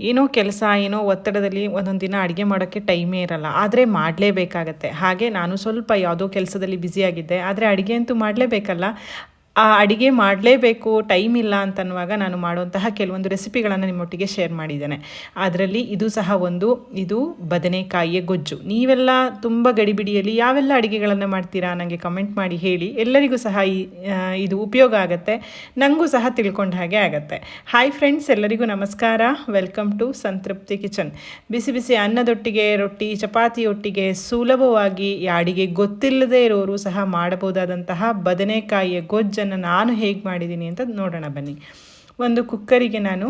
ಏನೋ ಕೆಲಸ, ಏನೋ ಒತ್ತಡದಲ್ಲಿ ಒಂದೊಂದು ದಿನ ಅಡುಗೆ ಮಾಡೋಕ್ಕೆ ಟೈಮೇ ಇರಲ್ಲ. ಆದರೆ ಮಾಡಲೇಬೇಕಾಗತ್ತೆ. ಹಾಗೆ ನಾನು ಸ್ವಲ್ಪ ಯಾವುದೋ ಕೆಲಸದಲ್ಲಿ ಬ್ಯುಸಿಯಾಗಿದ್ದೆ ಆದರೆ ಅಡುಗೆ ಅಂತೂ ಮಾಡಲೇಬೇಕಲ್ಲ. ಆ ಅಡುಗೆ ಮಾಡಲೇಬೇಕು, ಟೈಮ್ ಇಲ್ಲ ಅಂತನ್ನುವಾಗ ನಾನು ಮಾಡುವಂತಹ ಕೆಲವೊಂದು ರೆಸಿಪಿಗಳನ್ನು ನಿಮ್ಮೊಟ್ಟಿಗೆ ಶೇರ್ ಮಾಡಿದ್ದೇನೆ. ಅದರಲ್ಲಿ ಇದು ಸಹ ಒಂದು, ಇದು ಬದನೆಕಾಯಿಯ ಗೊಜ್ಜು. ನೀವೆಲ್ಲ ತುಂಬ ಗಡಿಬಿಡಿಯಲ್ಲಿ ಯಾವೆಲ್ಲ ಅಡುಗೆಗಳನ್ನು ಮಾಡ್ತೀರಾ ನನಗೆ ಕಮೆಂಟ್ ಮಾಡಿ ಹೇಳಿ. ಎಲ್ಲರಿಗೂ ಸಹ ಈ ಇದು ಉಪಯೋಗ ಆಗುತ್ತೆ. ನನಗೂ ಸಹ ತಿಳ್ಕೊಂಡ ಹಾಗೆ ಆಗುತ್ತೆ. ಹಾಯ್ ಫ್ರೆಂಡ್ಸ್ ಎಲ್ಲರಿಗೂ ನಮಸ್ಕಾರ. ವೆಲ್ಕಮ್ ಟು ಸಂತೃಪ್ತಿ ಕಿಚನ್ ಬಿಸಿ ಬಿಸಿ ಅನ್ನದೊಟ್ಟಿಗೆ, ರೊಟ್ಟಿ ಚಪಾತಿಯೊಟ್ಟಿಗೆ ಸುಲಭವಾಗಿ ಅಡಿಗೆ ಗೊತ್ತಿಲ್ಲದೆ ಇರೋರು ಸಹ ಮಾಡಬಹುದಾದಂತಹ ಬದನೆಕಾಯಿಯ ಗೊಜ್ಜನ್ನು ನಾನು ಹೇಗೆ ಮಾಡಿದ್ದೀನಿ ಅಂತ ನೋಡೋಣ ಬನ್ನಿ. ಒಂದು ಕುಕ್ಕರಿಗೆ ನಾನು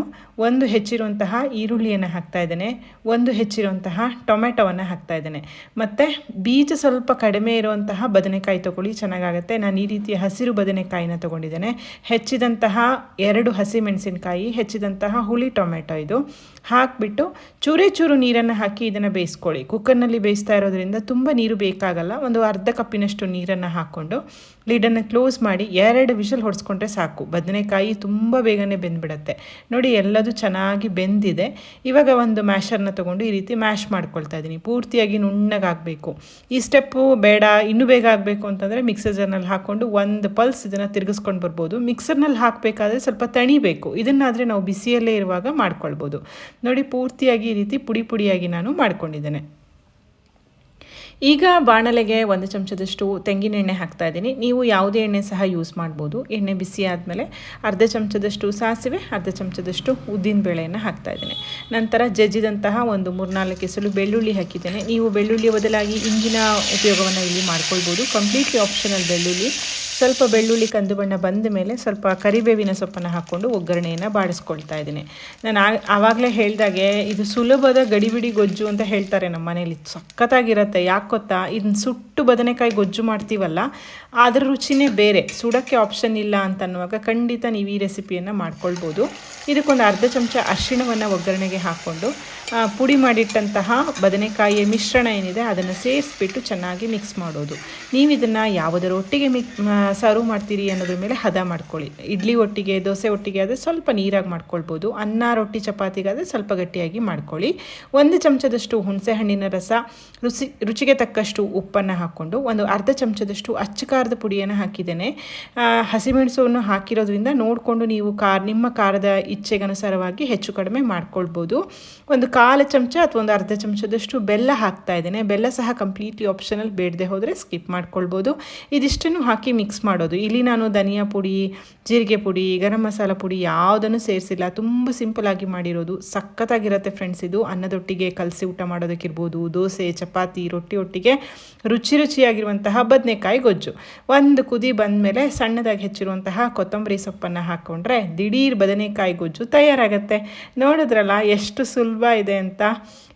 ಒಂದು ಹೆಚ್ಚಿರುವಂತಹ ಈರುಳ್ಳಿಯನ್ನು ಹಾಕ್ತಾ ಇದ್ದೇನೆ, ಒಂದು ಹೆಚ್ಚಿರುವಂತಹ ಟೊಮೆಟೊವನ್ನು ಹಾಕ್ತಾ ಇದ್ದೇನೆ. ಮತ್ತು ಬೀಜ ಸ್ವಲ್ಪ ಕಡಿಮೆ ಇರುವಂತಹ ಬದನೆಕಾಯಿ ತೊಗೊಳ್ಳಿ, ಚೆನ್ನಾಗಾಗುತ್ತೆ. ನಾನು ಈ ರೀತಿಯ ಹಸಿರು ಬದನೆಕಾಯಿನ ತೊಗೊಂಡಿದ್ದೇನೆ. ಹೆಚ್ಚಿದಂತಹ ಎರಡು ಹಸಿಮೆಣಸಿನಕಾಯಿ, ಹೆಚ್ಚಿದಂತಹ ಹುಳಿ ಟೊಮೆಟೊ ಇದು. ಹಾಕಿಬಿಟ್ಟು ಚೂರೇ ಚೂರು ನೀರನ್ನು ಹಾಕಿ ಇದನ್ನು ಬೇಯಿಸ್ಕೊಳ್ಳಿ. ಕುಕ್ಕರ್ನಲ್ಲಿ ಬೇಯಿಸ್ತಾ ಇರೋದ್ರಿಂದ ತುಂಬ ನೀರು ಬೇಕಾಗಲ್ಲ. ಒಂದು ಅರ್ಧ ಕಪ್ಪಿನಷ್ಟು ನೀರನ್ನು ಹಾಕ್ಕೊಂಡು ಲಿಡನ್ನು ಕ್ಲೋಸ್ ಮಾಡಿ ಎರಡು ವಿಷಲ್ ಹೊಡೆಸ್ಕೊಂಡ್ರೆ ಸಾಕು. ಬದನೆಕಾಯಿ ತುಂಬ ಬೇಗನೆ ಬೆಂದ್ಬಿಡತ್ತೆ. ನೋಡಿ, ಎಲ್ಲದೂ ಚೆನ್ನಾಗಿ ಬೆಂದಿದೆ. ಇವಾಗ ಒಂದು ಮ್ಯಾಶರ್ನ ತೊಗೊಂಡು ಈ ರೀತಿ ಮ್ಯಾಶ್ ಮಾಡ್ಕೊಳ್ತಾ ಇದ್ದೀನಿ. ಪೂರ್ತಿಯಾಗಿ ನುಣ್ಣಗಾಗಬೇಕು. ಈ ಸ್ಟೆಪ್ಪು ಬೇಡ, ಇನ್ನೂ ಬೇಗ ಆಗಬೇಕು ಅಂತಂದರೆ ಮಿಕ್ಸರ್ ಹಾಕ್ಕೊಂಡು ಒಂದು ಪಲ್ಸ್ ಇದನ್ನು ತಿರುಗಿಸ್ಕೊಂಡು ಬರ್ಬೋದು. ಮಿಕ್ಸರ್ನಲ್ಲಿ ಹಾಕಬೇಕಾದ್ರೆ ಸ್ವಲ್ಪ ತಣಿಬೇಕು. ಇದನ್ನಾದರೆ ನಾವು ಬಿಸಿಯಲ್ಲೇ ಇರುವಾಗ ಮಾಡ್ಕೊಳ್ಬೋದು. ನೋಡಿ, ಪೂರ್ತಿಯಾಗಿ ಈ ರೀತಿ ಪುಡಿ ಪುಡಿಯಾಗಿ ನಾನು ಮಾಡ್ಕೊಂಡಿದ್ದೇನೆ. ಈಗ ಬಾಣಲೆಗೆ ಒಂದು ಚಮಚದಷ್ಟು ತೆಂಗಿನ ಎಣ್ಣೆ ಹಾಕ್ತಾ ಇದ್ದೀನಿ. ನೀವು ಯಾವುದೇ ಎಣ್ಣೆ ಸಹ ಯೂಸ್ ಮಾಡ್ಬೋದು. ಎಣ್ಣೆ ಬಿಸಿ ಆದಮೇಲೆ ಅರ್ಧ ಚಮಚದಷ್ಟು ಸಾಸಿವೆ, ಅರ್ಧ ಚಮಚದಷ್ಟು ಉದ್ದಿನ ಬೇಳೆಯನ್ನು ಹಾಕ್ತಾ ಇದ್ದೀನಿ. ನಂತರ ಜಜ್ಜಿದಂತಹ ಒಂದು ಮೂರ್ನಾಲ್ಕು ಕೆಸಲು ಬೆಳ್ಳುಳ್ಳಿ ಹಾಕಿದ್ದೇನೆ. ನೀವು ಬೆಳ್ಳುಳ್ಳಿ ಬದಲಾಗಿ ಇಂಜಿನ ಉಪಯೋಗವನ್ನು ಇಲ್ಲಿ ಮಾಡ್ಕೊಳ್ಬೋದು. ಕಂಪ್ಲೀಟ್ಲಿ ಆಪ್ಷನಲ್ ಬೆಳ್ಳುಳ್ಳಿ. ಸ್ವಲ್ಪ ಬೆಳ್ಳುಳ್ಳಿ ಕಂದು ಬಣ್ಣ ಬಂದ ಮೇಲೆ ಸ್ವಲ್ಪ ಕರಿಬೇವಿನ ಸೊಪ್ಪನ್ನು ಹಾಕ್ಕೊಂಡು ಒಗ್ಗರಣೆಯನ್ನು ಬಾಡಿಸ್ಕೊಳ್ತಾ ಇದ್ದೀನಿ. ನಾನು ಆವಾಗಲೇ ಹೇಳಿದಾಗೆ ಇದು ಸುಲಭದ ಗಡಿಬಿಡಿ ಗೊಜ್ಜು ಅಂತ ಹೇಳ್ತಾರೆ ನಮ್ಮ ಮನೇಲಿ. ಸಖತ್ತಾಗಿರುತ್ತೆ. ಯಾಕೆ ಗೊತ್ತಾ? ಇದನ್ನ ಸುಟ್ಟು ಬದನೆಕಾಯಿ ಗೊಜ್ಜು ಮಾಡ್ತೀವಲ್ಲ, ಅದರ ರುಚಿನೇ ಬೇರೆ. ಸುಡೋಕ್ಕೆ ಆಪ್ಷನ್ ಇಲ್ಲ ಅಂತ ಅನ್ನುವಾಗ ಖಂಡಿತ ನೀವು ಈ ರೆಸಿಪಿಯನ್ನು ಮಾಡ್ಕೊಳ್ಬೋದು. ಇದಕ್ಕೊಂದು ಅರ್ಧ ಚಮಚ ಅರಿಶಿಣವನ್ನು ಒಗ್ಗರಣೆಗೆ ಹಾಕ್ಕೊಂಡು ಪುಡಿ ಮಾಡಿಟ್ಟಂತಹ ಬದನೆಕಾಯಿಯ ಮಿಶ್ರಣ ಏನಿದೆ, ಅದನ್ನು ಸೇರಿಸ್ಬಿಟ್ಟು ಚೆನ್ನಾಗಿ ಮಿಕ್ಸ್ ಮಾಡೋದು. ನೀವು ಇದನ್ನು ಯಾವುದರ ಒಟ್ಟಿಗೆ ಮಿಕ್ ಸರ್ವ್ ಮಾಡ್ತೀರಿ ಅನ್ನೋದ್ರ ಮೇಲೆ ಹದ ಮಾಡ್ಕೊಳ್ಳಿ. ಇಡ್ಲಿ ಒಟ್ಟಿಗೆ, ದೋಸೆ ಒಟ್ಟಿಗೆ ಆದರೆ ಸ್ವಲ್ಪ ನೀರಾಗಿ ಮಾಡ್ಕೊಳ್ಬೋದು. ಅನ್ನ, ರೊಟ್ಟಿ, ಚಪಾತಿಗಾದರೆ ಸ್ವಲ್ಪ ಗಟ್ಟಿಯಾಗಿ ಮಾಡ್ಕೊಳ್ಳಿ. ಒಂದು ಚಮಚದಷ್ಟು ಹುಣಸೆಹಣ್ಣಿನ ರಸ ರುಚಿ ರುಚಿಗೆ ತಕ್ಕಷ್ಟು ಉಪ್ಪನ್ನು ಹಾಕ್ಕೊಂಡು ಒಂದು ಅರ್ಧ ಚಮಚದಷ್ಟು ಅಚ್ಚು ಖಾರದ ಪುಡಿಯನ್ನು ಹಾಕಿದ್ದೇನೆ. ಹಸಿಮೆಣಸನ್ನು ಹಾಕಿರೋದ್ರಿಂದ ನೋಡಿಕೊಂಡು ನೀವು ಖಾರ, ನಿಮ್ಮ ಖಾರದ ಇಚ್ಛೆಗನುಸಾರವಾಗಿ ಹೆಚ್ಚು ಕಡಿಮೆ ಮಾಡ್ಕೊಳ್ಬೋದು. ಒಂದು ಕಾಲು ಚಮಚ ಅಥವಾ ಒಂದು ಅರ್ಧ ಚಮಚದಷ್ಟು ಬೆಲ್ಲ ಹಾಕ್ತಾ ಇದ್ದೇನೆ. ಬೆಲ್ಲ ಸಹ ಕಂಪ್ಲೀಟ್ಲಿ ಆಪ್ಷನಲ್ ಬೇಡದೆ ಹೋದರೆ ಸ್ಕಿಪ್ ಮಾಡ್ಕೊಳ್ಬೋದು. ಇದಿಷ್ಟನ್ನು ಹಾಕಿ ಮಿಕ್ಸ್ ಮಾಡೋದು. ಇಲ್ಲಿ ನಾನು ಧನಿಯಾ ಪುಡಿ, ಜೀರಿಗೆ ಪುಡಿ, ಗರಂ ಮಸಾಲ ಪುಡಿ ಯಾವುದನ್ನು ಸೇರಿಸಿಲ್ಲ. ತುಂಬ ಸಿಂಪಲಾಗಿ ಮಾಡಿರೋದು. ಸಖತ್ತಾಗಿರುತ್ತೆ ಫ್ರೆಂಡ್ಸ್ ಇದು. ಅನ್ನದೊಟ್ಟಿಗೆ ಕಲಸಿ ಊಟ ಮಾಡೋದಕ್ಕಿರ್ಬೋದು, ದೋಸೆ, ಚಪಾತಿ, ರೊಟ್ಟಿ ಒಟ್ಟಿಗೆ ರುಚಿ ರುಚಿಯಾಗಿರುವಂತಹ ಬದನೆಕಾಯಿ ಗೊಜ್ಜು. ಒಂದು ಕುದಿ ಬಂದಮೇಲೆ ಸಣ್ಣದಾಗಿ ಹೆಚ್ಚಿರುವಂತಹ ಕೊತ್ತಂಬರಿ ಸೊಪ್ಪನ್ನು ಹಾಕ್ಕೊಂಡ್ರೆ ದಿಢೀರ್ ಬದನೆಕಾಯಿ ಗೊಜ್ಜು ತಯಾರಾಗುತ್ತೆ. ನೋಡಿದ್ರಲ್ಲ ಎಷ್ಟು ಸುಲಭ ಇದೆ ಅಂತ.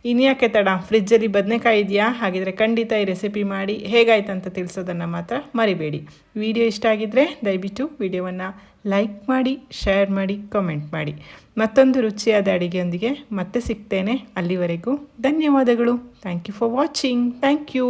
ಇನ್ಯಾಕೆ ತಡ? ಫ್ರಿಜ್ಜಲ್ಲಿ ಬದನೆಕಾಯಿ ಇದೆಯಾ? ಹಾಗಿದ್ರೆ ಖಂಡಿತ ಈ ರೆಸಿಪಿ ಮಾಡಿ. ಹೇಗಾಯ್ತು ಅಂತ ತಿಳಿಸೋದನ್ನು ಮಾತ್ರ ಮರಿಬೇಡಿ. ವಿಡಿಯೋ ಇಷ್ಟ ಆಗಿದ್ದರೆ ದಯವಿಟ್ಟು ವಿಡಿಯೋವನ್ನು ಲೈಕ್ ಮಾಡಿ, ಶೇರ್ ಮಾಡಿ, ಕಮೆಂಟ್ ಮಾಡಿ. ಮತ್ತೊಂದು ರುಚಿಯಾದ ಅಡಿಗೆಯೊಂದಿಗೆ ಮತ್ತೆ ಸಿಗ್ತೇನೆ ಅಲ್ಲಿವರೆಗೂ. ಧನ್ಯವಾದಗಳು. Thank you for watching. Thank you.